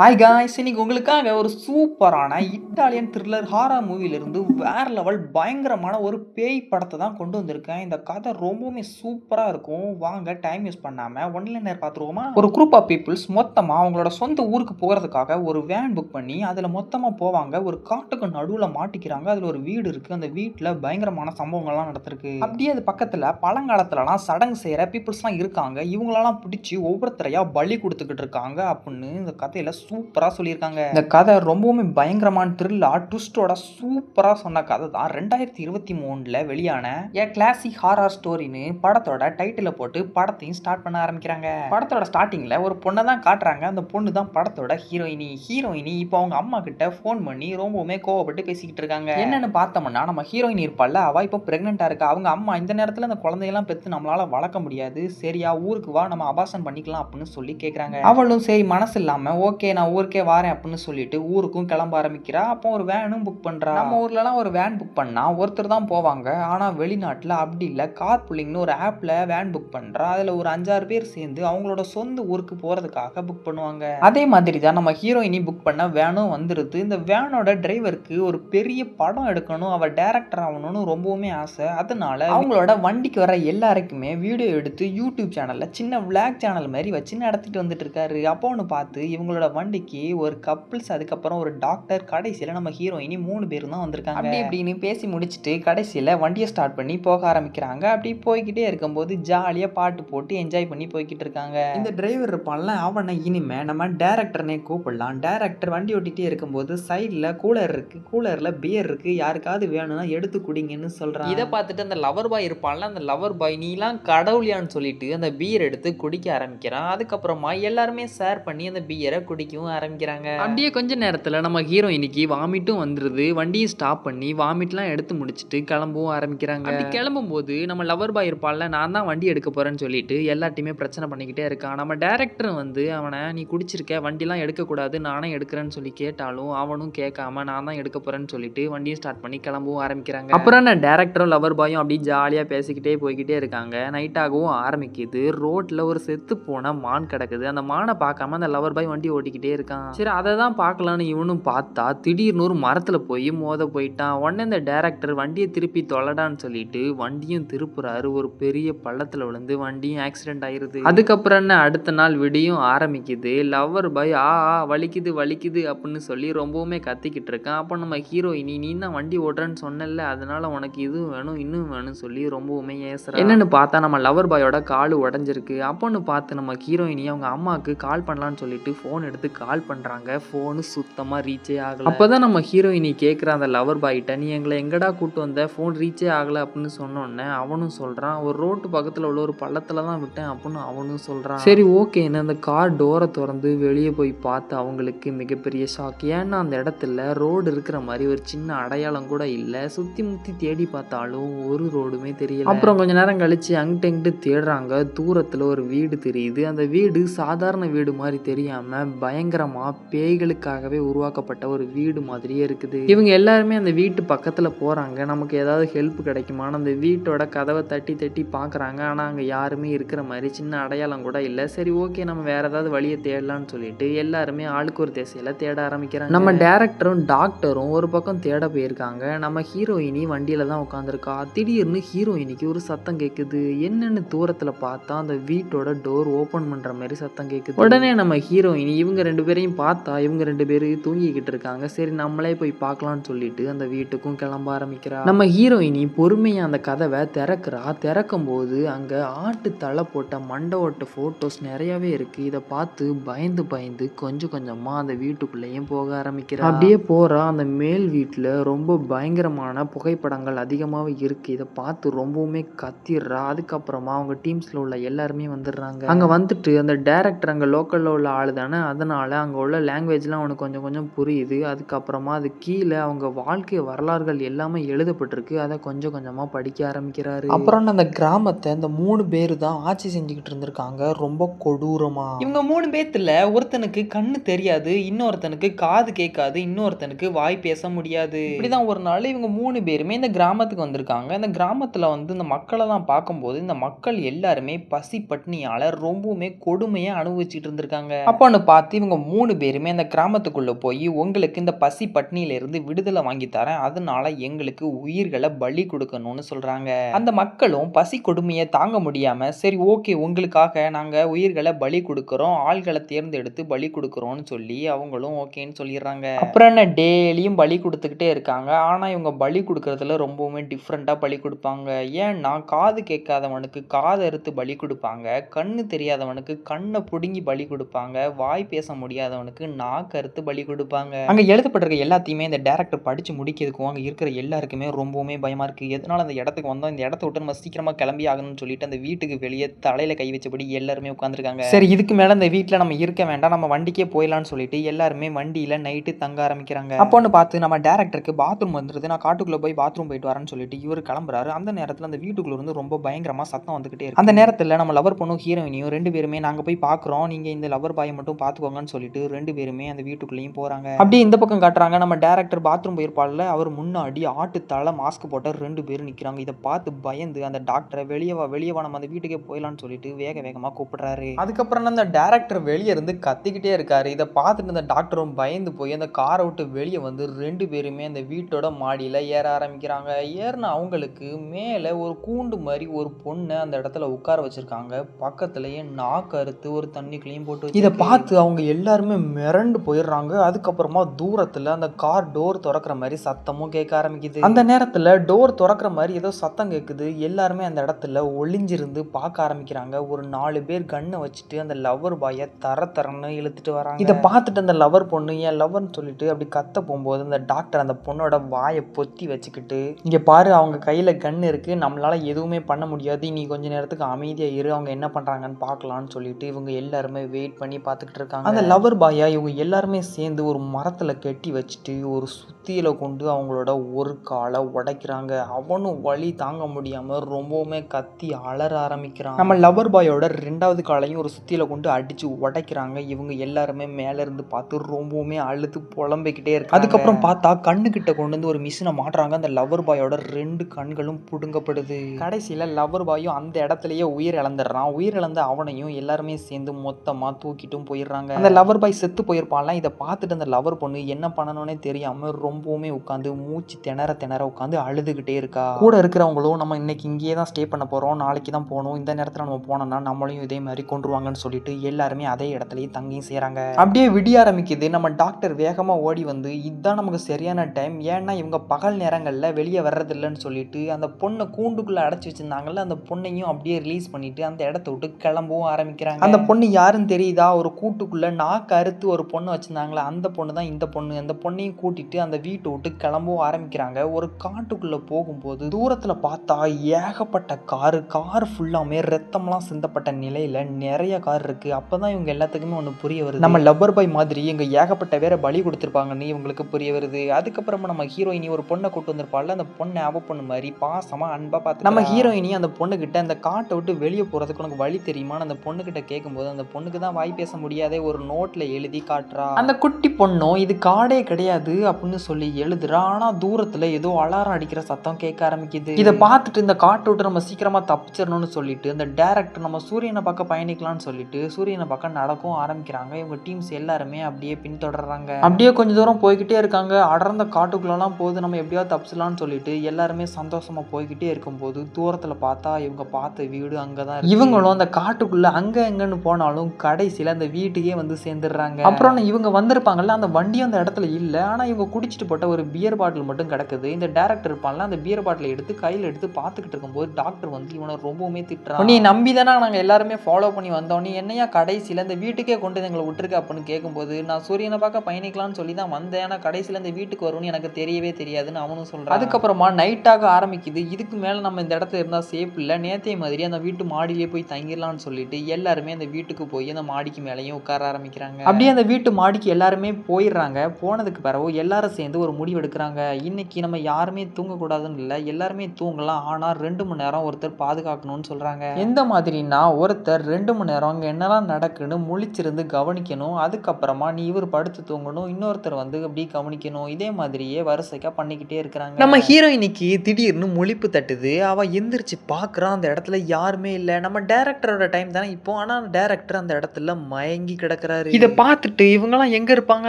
Hi guys இன்னைக்கு உங்களுக்காக ஒரு சூப்பரான இட்டாலியன் த்ரில்லர் ஹாரா மூவிலிருந்து வேற லெவல் பயங்கரமான ஒரு பேய் படத்தை தான் கொண்டு வந்திருக்கேன். இந்த கதை ரொம்பவுமே சூப்பராக இருக்கும். வாங்க டைம் யூஸ் பண்ணாமல் ஒன்லைனர் பார்த்துருவோமா? ஒரு குரூப் ஆஃப் பீப்புள்ஸ் மொத்தமாக அவங்களோட சொந்த ஊருக்கு போகிறதுக்காக ஒரு வேன் புக் பண்ணி அதில் மொத்தமாக போவாங்க. ஒரு காட்டுக்கு நடுவில் மாட்டிக்கிறாங்க. அதில் ஒரு வீடு இருக்குது அந்த வீட்டில் பயங்கரமான சம்பவங்கள்லாம் நடந்திருக்கு. அப்படியே அது பக்கத்தில் பழங்காலத்துலலாம் சடங்கு செய்கிற பீப்புள்ஸ்லாம் இருக்காங்க. இவங்களெல்லாம் பிடிச்சி ஒவ்வொருத்தரையாக பலி கொடுத்துக்கிட்டு இருக்காங்க அப்படின்னு இந்த கதையில் சூப்பராக சொல்லியிருக்காங்க. இந்த கதை ரொம்பவுமே பயங்கரமான த்ரில்லா ட்விஸ்டோட சூப்பராக சொன்ன கதை தான். ரெண்டாயிரத்தி இருபத்தி மூணில் வெளியான ஏ கிளாசிக் ஹாரர் ஸ்டோரின்னு படத்தோட டைட்டிலை போட்டு படத்தையும் ஸ்டார்ட் பண்ண ஆரம்பிக்கிறாங்க. படத்தோட ஸ்டார்டிங்கில் ஒரு பொண்ணை தான் காட்டுறாங்க. அந்த பொண்ணு தான் படத்தோட ஹீரோயினி ஹீரோயினி இப்போ அவங்க அம்மா கிட்ட ஃபோன் பண்ணி ரொம்பவுமே கோவப்பட்டு பேசிக்கிட்டு இருக்காங்க. என்னன்னு பார்த்தோம்னா நம்ம ஹீரோயின் இருப்பாள் அவள் இப்போ ப்ரெக்னெண்ட்டாக இருக்கா? அவங்க அம்மா இந்த நேரத்தில் அந்த குழந்தையெல்லாம் பெற்று நம்மளால வளர்க்க முடியாது. சரியா ஊருக்கு வா நம்ம அபாசன் பண்ணிக்கலாம் அப்படின்னு சொல்லி கேட்குறாங்க அவளும் சரி மனசு இல்லாமல் ஓகே நான் ஊருக்கே வரேன் அப்படின்னு சொல்லிட்டு ஊருக்கும் கிளம்ப ஆரம்பிக்கிறா. அப்போ ஒரு வேனும் புக் பண்றா. நம்ம ஊர்லலாம் ஒரு வேன் புக் பண்ணா ஒருத்தர் தான் போவாங்க. ஆனா வெளிநாட்டுல அப்படி இல்லை. கார் புல்லிங்னு ஒரு ஆப்ல வேன் புக் பண்றா. அதுல ஒரு அஞ்சாறு பேர் சேர்ந்து அவங்களோட சொந்த ஊருக்கு போறதுக்காக புக் பண்ணுவாங்க. அதே மாதிரி தான் நம்ம ஹீரோயினி புக் பண்ண வேனும் வந்துருது. இந்த வேனோட டிரைவருக்கு ஒரு பெரிய படம் எடுக்கணும். அவ டேரக்டர் ஆகணும்னு ரொம்பவுமே ஆசை. அதனால அவங்களோட வண்டிக்கு வர எல்லாருக்குமே வீடியோ எடுத்து யூடியூப் சேனல்ல சின்ன விளாக் சேனல் மாதிரி வச்சு நடத்திட்டு வந்துட்டு இருக்காரு. அப்போ ஒன்று பார்த்து இவங்களோட வண்டிக்கு ஒரு கப்பிள்ஸ் அதுக்கப்புறம் ஒரு டாக்டர் கடைசியில் நம்ம ஹீரோயினி மூணு பேரும் தான் வந்திருக்காங்க. அப்படி இப்படின்னு பேசி முடிச்சுட்டு கடைசியில் வண்டியை ஸ்டார்ட் பண்ணி போக ஆரம்பிக்கிறாங்க. அப்படி போய்கிட்டே இருக்கும்போது ஜாலியாக பாட்டு போட்டு என்ஜாய் பண்ணி போய்கிட்டு இருக்காங்க. இந்த டிரைவர் இருப்பான்ல அவனை இனிமே நம்ம டேரக்டர்னே கூப்பிடலாம். டேரக்டர் வண்டி ஓட்டிகிட்டே இருக்கும்போது சைடில் கூலர் இருக்கு கூலரில் பியர் இருக்கு யாருக்காவது வேணும்னா எடுத்து குடிங்கன்னு சொல்கிறான் இதை பார்த்துட்டு அந்த லவர் பாய் இருப்பான்ல அந்த லவர் பாய் நீலாம் கடவுளியான்னு சொல்லிட்டு அந்த பியர் எடுத்து குடிக்க ஆரம்பிக்கிறான். அதுக்கப்புறமா எல்லாருமே ஷேர் பண்ணி அந்த பியரை குடிக்கவும் ஆரம்பிக்கிறாங்க. அப்படியே கொஞ்ச நேரத்தில் நம்ம ஹீரோயினிக்கு வாமிட்டும் வந்துருது. வண்டியை ஸ்டாப் பண்ணி வாமிட்லாம் எடுத்து முடிச்சுட்டு கிளம்பவும் ஆரம்பிக்கிறாங்க. அப்படி கிளம்பும்போது நம்ம லவர் பாய் இருப்பான்ல நான் தான் வண்டி எடுக்க போறேன்னு சொல்லிட்டு எல்லாத்தையுமே பிரச்சனை பண்ணிக்கிட்டே இருக்கான். நம்ம டேரக்டர் வந்து அவனை நீ குடிச்சிருக்க வண்டிலாம் எடுக்கக்கூடாது நானே எடுக்கிறேன்னு சொல்லி கேட்டாலும் அவனும் கேட்காம நான் தான் எடுக்க போறேன்னு சொல்லிட்டு வண்டியை ஸ்டார்ட் பண்ணி கிளம்பவும் ஆரம்பிக்கிறாங்க. அப்புறம் நான் டேரக்டரும் லவர் பாயும் அப்படியே ஜாலியாக பேசிக்கிட்டே போய்கிட்டே இருக்காங்க. நைட் ஆகவும் ஆரம்பிக்குது. ரோட்ல ஒரு செத்து போன மான் கிடக்குது. அந்த மானை பார்க்காம அந்த லவர் பாய் வண்டி ஓட்டிக்கிட்டே இருக்கான். சரி அதை தான் பார்க்கலான்னு இவனும் பார்த்தா திடீர்னு ஒரு மரத்தில் போய் மோத போயிட்டான். உடனே இந்த டேரக்டர் வண்டியை திருப்பி தொலைடான்னு சொல்லிட்டு வண்டியும் திருப்புறாரு. ஒரு பெரிய பள்ளத்தில் விழுந்து வண்டியும் ஆக்சிடென்ட் ஆயிருது. அதுக்கப்புறம் என்ன? அடுத்த நாள் விடியும் ஆரம்பிக்குது. லவ்வர் பாய் ஆ ஆ வலிக்குது வலிக்குது அப்படின்னு சொல்லி ரொம்பவுமே கத்திக்கிட்டு இருக்கான். அப்போ நம்ம ஹீரோயினி நீ தான் வண்டி ஓட்டுறேன்னு சொன்னல அதனால உனக்கு இதுவும் வேணும் இன்னும் வேணும் சொல்லி ரொம்பவுமே ஏசுறேன். என்னன்னு பார்த்தா நம்ம லவர் பாயோட கால் உடஞ்சிருக்கு. அப்போன்னு பார்த்து நம்ம ஹீரோயினி அவங்க அம்மாவுக்கு கால் பண்ணலான்னு சொல்லிட்டு ஃபோன் எடுத்து கால் பண்ணுறாங்க ஃபோனு சுத்தமாக ரீச்சே ஆகலை. அப்போ தான் நம்ம ஹீரோயினி கேட்குற அந்த லவர் பாய்கிட்ட நீ எங்களை எங்கடா கூட்டு வந்த? ஃபோன் ரீச்சே ஆகலை அப்படின்னு சொன்னோன்னே அவனும் சொல்கிறான் ஒரு ரோட்டு பக்கத்தில் உள்ள ஒரு பள்ளத்தில் தான் விட்டேன் அப்படின்னு அவனும் சொல்கிறான் சரி ஓகேன்னு அந்த கார் டோரை திறந்து வெளியே போய் பார்த்து அவங்களுக்கு மிகப்பெரிய ஷாக் ஏன்னா அந்த இடத்துல ரோடு இருக்கிற மாதிரி ஒரு சின்ன அடையாளம் கூட இல்லை. சுற்றி முற்றி தேடி பார்த்தாலும் ஒரு ரோடுமே தெரியல. அப்புறம் கொஞ்ச நேரம் கழிச்சு அங்கிட்ட இங்கிட்டு தேடுறாங்க. தூரத்தில் ஒரு வீடு தெரியுது. அந்த வீடு சாதாரண வீடு மாதிரி தெரியாம பயங்கரமா பேய்களுக்காகவே உருவாக்கப்பட்ட ஒரு வீடு மாதிரியே இருக்குது. இவங்க எல்லாருமே அந்த வீட்டு பக்கத்தில் போறாங்க. நமக்கு ஏதாவது ஹெல்ப் கிடைக்குமான்னு அந்த வீட்டோட கதவை தட்டி தட்டி பார்க்குறாங்க ஆனா அங்கே யாருமே இருக்கிற மாதிரி சின்ன அடையாளம் கூட இல்லை. சரி ஓகே நம்ம வேற ஏதாவது வழியை தேடலான்னு சொல்லிட்டு எல்லாருமே ஆளுக்கு ஒரு திசையில தேட ஆரம்பிக்கிறாங்க. நம்ம டேரக்டரும் டாக்டரும் ஒரு பக்கம் தேட போயிருக்காங்க. நம்ம ஹீரோயினி வண்டியில தான் உட்காந்துருக்கா திடீர்னு ஹீரோயினிக்கு ஒரு சத்தம் கேட்குது என்னன்னு தூரத்தில் பார்த்தா அந்த வீட்டோட டோர் ஓபன் பண்ற மாதிரி சத்தம் கேட்குது உடனே நம்ம ஹீரோயினி இவங்க ரெண்டு பேரையும் பார்த்தா இவங்க ரெண்டு பேரும் தூங்கிக்கிட்டு இருக்காங்க. சரி நம்மளே போய் பார்க்கலாம்னு சொல்லிட்டு அந்த வீட்டுக்கும் கிளம்ப ஆரம்பிக்கிறா. நம்ம ஹீரோயினி பொறுமையா அந்த கதவை திறக்கிறா. திறக்கும் போது அங்க ஆட்டு தலை போட்ட மண்டை ஓட்ட போட்டோஸ் நிறையவே இருக்கு. இதை பார்த்து பயந்து பயந்து கொஞ்சம் கொஞ்சமா அந்த வீட்டுக்குள்ளேயும் போக ஆரம்பிக்கிறா. அப்படியே போறா. அந்த மேல் வீட்டில் ரொம்ப பயங்கரமான புகைப்படங்கள் அதிகமாகவே இருக்கு. இதை பார்த்து ரொம்பவுமே கத்திடுறா. அதுக்கப்புறமா அவங்க டீம்ஸ்ல உள்ள எல்லாருமே வந்துடுறாங்க. அங்க வந்துட்டு அந்த டேரக்டர் அங்க லோக்கல்ல உள்ள ஆளு தானே. அதனால அங்க உள்ள லாங்குவேஜ்லாம் அவனுக்கு கொஞ்சம் கொஞ்சம் புரியுது. அதுக்கப்புறமா அது கீழே அவங்க வாழ்க்கை வரலாறுகள் எல்லாமே எழுதப்பட்டிருக்கு. அதை கொஞ்சம் கொஞ்சமா படிக்க ஆரம்பிக்கிறாரு. அப்புறம் அந்த கிராமத்தை இந்த மூணு பேர் தான் ஆட்சி செஞ்சுக்கிட்டு இருந்திருக்காங்க. ரொம்ப கொடூரமா. இவங்க மூணு பேத்துல ஒருத்தனுக்கு கண்ணு தெரியாது இன்னொருத்தனுக்கு காது கேட்காது இன்னொருத்தனுக்கு வாய் பேச முடியாது. இப்படிதான் ஒரு நாள் இவங்க மூணு பேருமே இந்த கிராமத்துக்கு வந்திருக்காங்க. இந்த கிராமத்துல வந்து இந்த மக்களெல்லாம் பார்க்கும்போது இந்த மக்கள் எல்லாருமே பசி பட்னியால ரொம்பவுமே கொடுமையா அனுபவிச்சுட்டு இருந்திருக்காங்க. அப்போன்னு பார்த்து இவங்க இவங்க மூணு பேருமே அந்த கிராமத்துக்குள்ளே போய் உங்களுக்கு இந்த பசி பட்னியிலிருந்து விடுதலை வாங்கி தரேன். அதனால எங்களுக்கு உயிர்களை பலி கொடுக்கணும்னு சொல்கிறாங்க அந்த மக்களும் பசி கொடுமையை தாங்க முடியாமல் சரி ஓகே உங்களுக்காக நாங்கள் உயிர்களை பலி கொடுக்குறோம். ஆள்களை தேர்ந்தெடுத்து பலி கொடுக்குறோம்னு சொல்லி அவங்களும் ஓகேன்னு சொல்லிடுறாங்க. அப்புறம் என்ன டெய்லியும் பலி கொடுத்துக்கிட்டே இருக்காங்க. ஆனால் இவங்க பலி கொடுக்குறதுல ரொம்பவுமே டிஃப்ரெண்ட்டாக பலி கொடுப்பாங்க. ஏன்னா காது கேட்காதவனுக்கு காது அறுத்து பலி கொடுப்பாங்க. கண்ணு தெரியாதவனுக்கு கண்ணை பிடுங்கி பலி கொடுப்பாங்க. வாய் பேச முடியாதவனுக்கு நாக்கு அறுத்து பலி கொடுப்பாங்க. அங்கே எழுதப்பட்டிருக்க எல்லாத்தையுமே இந்த டேரக்டர் படித்து முடிக்கிறதுக்கும் அங்கே இருக்கிற எல்லாருக்குமே ரொம்பவுமே பயமாக இருக்குது எதனால அந்த இடத்துக்கு வந்தோம்? இந்த இடத்த விட்டு நம்ம சீக்கிரமாக கிளம்பி ஆகணும்னு சொல்லிட்டு அந்த வீட்டுக்கு வெளியே தலையில் கை வச்சபடி எல்லாருமே உட்காந்துருக்காங்க சரி இதுக்கு மேலே இந்த வீட்டில் நம்ம இருக்க வேண்டாம். நம்ம வண்டிக்கே போயிடலாம்னு சொல்லிட்டு எல்லாருமே வண்டியில் நைட்டு தங்க ஆரம்பிக்கிறாங்க. அப்போன்னு பார்த்து நம்ம டேரக்டருக்கு பாத்ரூம் வந்துருது. நான் காட்டுக்குள்ளே போய் பாத்ரூம் போயிட்டு வரேன்னு சொல்லிட்டு இவர் கிளம்புறாரு. அந்த நேரத்தில் அந்த வீட்டுக்குள்ள இருந்து ரொம்ப பயங்கரமாக சத்தம் வந்துகிட்டே இருக்கு. அந்த நேரத்தில் நம்ம லவர் பொண்ணும் ஹீரோயினியும் ரெண்டு பேருமே நாங்கள் போய் பார்க்குறோம். நீங்கள் இந்த லவர் பாயை மட்டும் பார்த்துக்கோங்கன்னு சொல்லிட்டு ரெண்டு பேருமே அந்த வீட்டுக்குள்ளேயும் போகிறாங்க அப்படியே இந்த பக்கம் காட்டுறாங்க. நம்ம டேரக்டர் பாத்ரூம் போயிருப்பாள்ல அவர் முன்னாடி ஆட்டு தலை மாஸ்க் போட்ட ரெண்டு பேரும் நிற்கிறாங்க இதை பார்த்து பயந்து அந்த டாக்டரை வெளியே வா வெளியே வா நம்ம அந்த வீட்டுக்கே போயிடலாம்னு சொல்லிட்டு வேக வேகமாக கூப்பிடுறாரு. அதுக்கப்புறம் அந்த டேரக்டர் வெளியே இருந்து கத்திக்கிட்டே இருக்காரு. இதை பார்த்துட்டு அந்த டாக்டரும் பயந்து போய் அந்த காரை விட்டு வெளியே வந்து ரெண்டு பேருமே அந்த வீட்டோட மாடியில் ஏற ஆரம்பிக்கிறாங்க. ஏறின அவங்களுக்கு மேலே ஒரு கூண்டு மாதிரி ஒரு பொண்ணை அந்த இடத்துல உட்கார வச்சிருக்காங்க. பக்கத்துலயே நாக்கு அறுத்து ஒரு தண்ணிக்குள்ளேயும் போட்டு இதை பார்த்து அவங்க எல்லாருமே மிரண்டு போயிடுறாங்க. அதுக்கப்புறமா தூரத்தில் அந்த கார் டோர் திறக்கிற மாதிரி சத்தமும் கேட்க ஆரம்பிக்குது. அந்த நேரத்தில் டோர் திறக்கிற மாதிரி ஏதோ சத்தம் கேட்குது. எல்லாருமே அந்த இடத்துல ஒளிஞ்சிருந்து பார்க்க ஆரம்பிக்கிறாங்க. ஒரு நாலு பேர் கண்ணை வச்சுட்டு அந்த லவர் பாயை தர தரன்னு இழுத்துட்டு வராங்க. இதை பார்த்துட்டு அந்த லவர் பொண்ணு ஏன் லவர்னு சொல்லிட்டு அப்படி கத்த போகும்போது அந்த டாக்டர் அந்த பொண்ணோட வாயை பொத்தி வச்சுக்கிட்டு இங்கே பாரு அவங்க கையில் கன் இருக்கு. நம்மளால எதுவுமே பண்ண முடியாது. நீ கொஞ்ச நேரத்துக்கு அமைதியாக இரு. அவங்க என்ன பண்ணுறாங்கன்னு பார்க்கலான்னு சொல்லிட்டு இவங்க எல்லாருமே வெயிட் பண்ணி பார்த்துக்கிட்டு இருக்காங்க. அந்த லவர் பாயா இவங்க எல்லாருமே சேர்ந்து ஒரு மரத்தில் கட்டி வச்சுட்டு ஒரு சுத்தியில் கொண்டு அவங்களோட ஒரு காலை உடைக்கிறாங்க. அவனும் வழி தாங்க முடியாமல் ரொம்பவுமே கத்தி அலற ஆரம்பிக்கிறான். நம்ம லவர் பாயோட ரெண்டாவது காலையும் ஒரு சுத்தியில் கொண்டு அடித்து உடைக்கிறாங்க. இவங்க எல்லாருமே மேலே இருந்து பார்த்து ரொம்பவுமே அழுது புலம்பிக்கிட்டே இருக்கு அதுக்கப்புறம் பார்த்தா கண்ணுக்கிட்ட கொண்டு வந்து ஒரு மிஷினை மாட்டுறாங்க. அந்த லவர் பாயோட ரெண்டு கண்களும் புடுங்கப்படுது. கடைசியில் லவர் பாயும் அந்த இடத்துலயே உயிர் இழந்துடுறான் உயிர் இழந்த அவனையும் எல்லாருமே சேர்ந்து மொத்தமாக தூக்கிட்டும் போயிடுறாங்க. அந்த லவர் பாய் செத்து போயிருப்பான்ல இதை பார்த்துட்டு அந்த லவர் பொண்ணு என்ன பண்ணணும்னே தெரியாமல் ரொம்பவுமே உட்காந்து மூச்சு திணற திணற உட்காந்து அழுதுகிட்டே இருக்கா. கூட இருக்கிறவங்களும் நம்ம இன்னைக்கு இங்கேயே தான் ஸ்டே பண்ண போகிறோம் நாளைக்கு தான் போகணும் இந்த நேரத்தில் நம்ம போனோம்னா நம்மளையும் இதே மாதிரி கொண்டுருவாங்கன்னு சொல்லிட்டு எல்லாருமே அதே இடத்துலயே தங்கியும் செய்கிறாங்க அப்படியே விடிய ஆரம்பிக்குது நம்ம டாக்டர் வேகமாக ஓடி வந்து இதுதான் நமக்கு சரியான டைம் ஏன்னா இவங்க பகல் நேரங்களில் வெளியே வர்றதில்லைன்னு சொல்லிட்டு அந்த பொண்ணை கூண்டுக்குள்ளே அடைச்சி வச்சிருந்தாங்கல்ல அந்த பொண்ணையும் அப்படியே ரிலீஸ் பண்ணிட்டு அந்த இடத்த விட்டு கிளம்பவும் ஆரம்பிக்கிறாங்க. அந்த பொண்ணு யாருன்னு தெரியுதா? ஒரு கூட்டுக்குள்ளே நான் கருத்து ஒரு பொண்ணு வச்சுருந்தாங்களே அந்த பொண்ணு தான் இந்த பொண்ணு. அந்த பொண்ணையும் கூட்டிட்டு அந்த வீட்டை விட்டு கிளம்பவும் ஆரம்பிக்கிறாங்க. ஒரு காட்டுக்குள்ள போகும்போது தூரத்துல பார்த்தா ஏகப்பட்ட காரு கார் ஃபுல்லாமே ரத்தம்லாம் சிந்தப்பட்ட நிலையில நிறைய கார் இருக்கு. அப்பதான் இவங்க எல்லாத்துக்குமே ஒன்று புரிய வருது. நம்ம லப்பர் பாய் மாதிரி இங்க ஏகப்பட்ட பேரை பலி கொடுத்துருப்பாங்கன்னு இவங்களுக்கு புரிய வருது. அதுக்கப்புறமா நம்ம ஹீரோயினி ஒரு பொண்ணை கூட்டு வந்திருப்பாள் அந்த பொண்ணை அவ பொண்ணு மாதிரி பாசமா அன்பா பார்த்து நம்ம ஹீரோயினி அந்த பொண்ணு கிட்ட அந்த காட்டை விட்டு வெளியே போறதுக்கு உனக்கு வழி தெரியுமான்னு அந்த பொண்ணு கிட்ட கேட்கும்போது அந்த பொண்ணுக்கு தான் வாய் பேச முடியாதே ஒரு நோட்ல எழுதி காட்டுறா. அந்த குட்டி பொண்ணும் இது காடே கிடையாது அப்படின்னு சொல்லி எழுதுறா. ஆனால் தூரத்தில் ஏதோ அலாரம் அடிக்கிற சத்தம் கேட்க ஆரம்பிக்குது. இதை பார்த்துட்டு இந்த காட்டை விட்டு நம்ம சீக்கிரமா தப்பிச்சிடணும்னு சொல்லிட்டு இந்த டேரக்டர் நம்ம சூரியனை பக்கம் பயணிக்கலாம்னு சொல்லிட்டு சூரியனை பக்கம் நடக்கவும் ஆரம்பிக்கிறாங்க. இவங்க டீம்ஸ் எல்லாருமே அப்படியே பின்தொடர்றாங்க. அப்படியே கொஞ்ச தூரம் போய்கிட்டே இருக்காங்க. அடர்ந்த காட்டுக்குள்ளெல்லாம் போது நம்ம எப்படியாவது தப்பிச்சலாம்னு சொல்லிட்டு எல்லாருமே சந்தோஷமா போய்கிட்டே இருக்கும்போது தூரத்தில் பார்த்தா இவங்க பார்த்த வீடு அங்கதான் தான் இவங்களும் அந்த காட்டுக்குள்ளே அங்க எங்கன்னு போனாலும் கடைசியில அந்த வீட்டுக்கே வந்து சேர்ந்துடுறாங்க. அப்புறம் இவங்க வந்திருப்பாங்கல்ல அந்த வண்டி அந்த இடத்துல இல்ல. ஆனா இவங்க குடிச்சிட்டு போட்ட ஒரு பியர் பாட்டில் மட்டும் கிடக்குது. இந்த டேரக்டர் இருப்பான்ல அந்த பியர் பாட்டிலை எடுத்து கையில எடுத்து பார்த்துக்கிட்டு இருக்கும்போது டாக்டர் வந்து இவனை ரொம்பவுமே திட்டுறான். நீ நம்பி தானே நாங்க எல்லாருமே ஃபாலோ பண்ணி வந்தோம். நீ என்னையா கடைசியில இந்த வீட்டுக்கே கொண்டு எங்களை விட்டுருக்க? அப்படின்னு கேட்கும்போது நான் சூரியனை பார்க்க பயணிக்கலாம்னு சொல்லி தான் வந்தேன். ஆனா கடைசியில இந்த வீட்டுக்கு வரும்னு எனக்கு தெரியவே தெரியாதுன்னு அவனும் சொல்றான். அதுக்கப்புறமா நைட்டாக ஆரம்பிக்குது. இதுக்கு மேல நம்ம இந்த இடத்துல இருந்தா சேஃப் இல்ல. நேத்தே மாதிரி அந்த வீட்டு மாடியிலே போய் தங்கிடலாம்னு சொல்லிட்டு எல்லாருமே அந்த வீட்டுக்கு போய் அந்த மாடிக்கு மேலேயும் உட்கார ஆரம்பிக்கிறாங்க. அப்படியே அந்த வீட்டு மாடிக்கு எல்லாருமே போயிடுறாங்க. போனதுக்கு பிறகு எல்லாரும் சேர்ந்து ஒரு முடிவு எடுக்கிறாங்க. இன்னைக்கு நம்ம யாருமே தூங்கக்கூடாதுன்னு இல்லை. எல்லாருமே தூங்கலாம். ஆனா ரெண்டு மணி நேரம் ஒருத்தர் பாதுகாக்கணும்னு சொல்றாங்க. எந்த மாதிரினா ஒருத்தர் ரெண்டு மணி நேரம் அங்க என்னெல்லாம் நடக்குன்னு முழிச்சிருந்து கவனிக்கணும். அதுக்கப்புறமா நீ இவர் படுத்து தூங்கணும். இன்னொருத்தர் வந்து அப்படி கவனிக்கணும். இதே மாதிரியே வரிசைக்கா பண்ணிக்கிட்டே இருக்கிறாங்க. நம்ம ஹீரோயினிக்கு திடீர்னு முழிப்பு தட்டுது. அவ எந்திரிச்சு பார்க்கறான் அந்த இடத்துல யாருமே இல்லை. நம்ம டேரக்டரோட டைம் தானே இப்போ. ஆனா டேரக்டர் அந்த இடத்துல மயங்கி கிடக்குறாரு. கிளம்புறாரு இதை பார்த்துட்டு இவங்கெல்லாம் எங்க இருப்பாங்க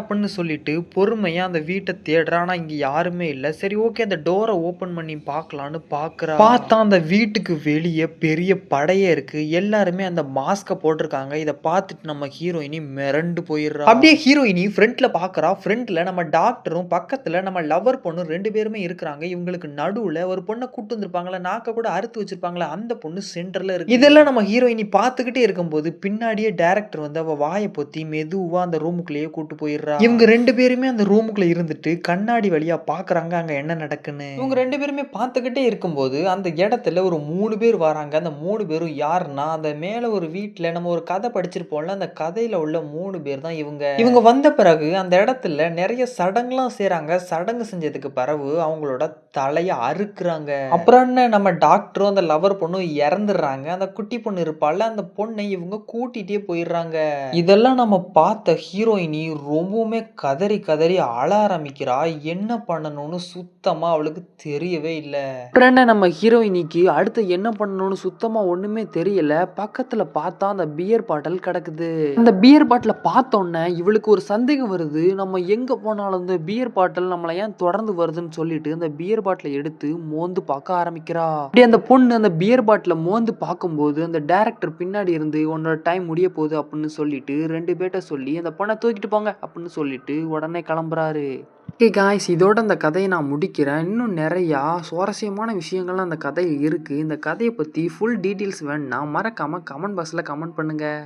அப்படின்னு சொல்லிட்டு பொறுமையாக அந்த வீட்டை தேடுறா. ஆனா இங்க யாருமே இல்லை. சரி ஓகே அந்த டோரை ஓப்பன் பண்ணி பார்க்கலான்னு பாக்குறா. பார்த்தா அந்த வீட்டுக்கு வெளியே பெரிய படையே இருக்கு. எல்லாருமே அந்த மாஸ்க்கை போட்டிருக்காங்க. இதை பார்த்துட்டு நம்ம ஹீரோயினி மிரண்டு போயிடுறா. அப்படியே ஹீரோயினி ஃப்ரண்ட்ல பாக்குறா. ஃப்ரண்ட்ல நம்ம டாக்டரும் பக்கத்துல நம்ம லவர் பொண்ணும் ரெண்டு பேருமே இருக்கிறாங்க. இவங்களுக்கு நடுவில் ஒரு பொண்ணை கூட்டு வந்திருப்பாங்களா நாக்க கூட அறுத்து வச்சிருப்பாங்களா அந்த பொண்ணு சென்டர்ல இருக்கு. இதெல்லாம் நம்ம ஹீரோயினி பார்த்துக்கிட்டே இருக்கும்போது பின்னாடியே டேரக்டர் வந்து அவ வாயை பொத்தி மெதுவா அந்த ரூமுக்குள்ளேயே கூட்டு போயிடுறா. இவங்க ரெண்டு பேருமே அந்த ரூமுக்குள்ள இருந்துட்டு கண்ணாடி வழியா பாக்குறாங்க அங்க என்ன நடக்குன்னு. இவங்க ரெண்டு பேருமே பார்த்துக்கிட்டே இருக்கும்போது அந்த இடத்துல ஒரு மூணு பேர் வராங்க. அந்த மூணு பேரும் யாருன்னா அந்த மேல ஒரு வீட்ல நம்ம ஒரு கதை படிச்சிருப்போம்ல அந்த கதையில உள்ள மூணு பேர் தான் இவங்க. இவங்க வந்த பிறகு அந்த இடத்துல நிறைய சடங்குலாம் செய்றாங்க. சடங்கு செஞ்சதுக்கு பிறகு அவங்களோட தலைய அறுக்குறாங்க. அப்புறம் என்ன நம்ம டாக்டரும் அந்த லவர் பொண்ணும் இறந்துடுறாங்க. அந்த குட்டி பொண்ணு இருப்பாள்ல அந்த பொண்ணை இவங்க கூட்டிட்டே போயிடுறாங்க. இதெல்லாம் நம்ம பார்த்த ஹீரோயினி ரொம்பவுமே கதறி கதறி அழ ஆரம்பிக்கிறா. என்ன பண்ணணும்னு சுத்தமாக அவளுக்கு தெரியவே இல்லை. உடனே நம்ம ஹீரோயினிக்கு அடுத்து என்ன பண்ணணும்னு சுத்தமாக ஒன்றுமே தெரியல. பக்கத்தில் பார்த்தா அந்த பியர் பாட்டில் கிடக்குது. அந்த பியர் பாட்டில பார்த்தோன்னே இவளுக்கு ஒரு சந்தேகம் வருது. நம்ம எங்கே போனாலும் இந்த பியர் பாட்டில் நம்மளை ஏன் தொடர்ந்து வருதுன்னு சொல்லிட்டு அந்த பியர் பாட்டிலை எடுத்து மோந்து பார்க்க ஆரம்பிக்கிறா. அப்படியே அந்த பொண்ணு அந்த பியர் பாட்டில மோந்து பார்க்கும்போது அந்த டேரக்டர் பின்னாடி இருந்து உன்னோட டைம் முடிய போகுது அப்படின்னு சொல்லிட்டு ரெண்டு பேர்ட்ட சொல்லி அந்த பொண்ணை தூக்கிட்டு போங்க அப்படின்னு சொல்லிட்டு உடனே கிளம்புறாரு. ஓகே காய்ஸ் இதோட அந்த கதையை நான் முடிக்கிறேன். இன்னும் நிறையா சுவாரஸ்யமான விஷயங்கள்லாம் அந்த கதையில் இருக்குது இந்த கதையை பற்றி ஃபுல் டீட்டெயில்ஸ் வேணும்னா மறக்காமல் கமெண்ட் பாக்ஸில் கமெண்ட் பண்ணுங்கள்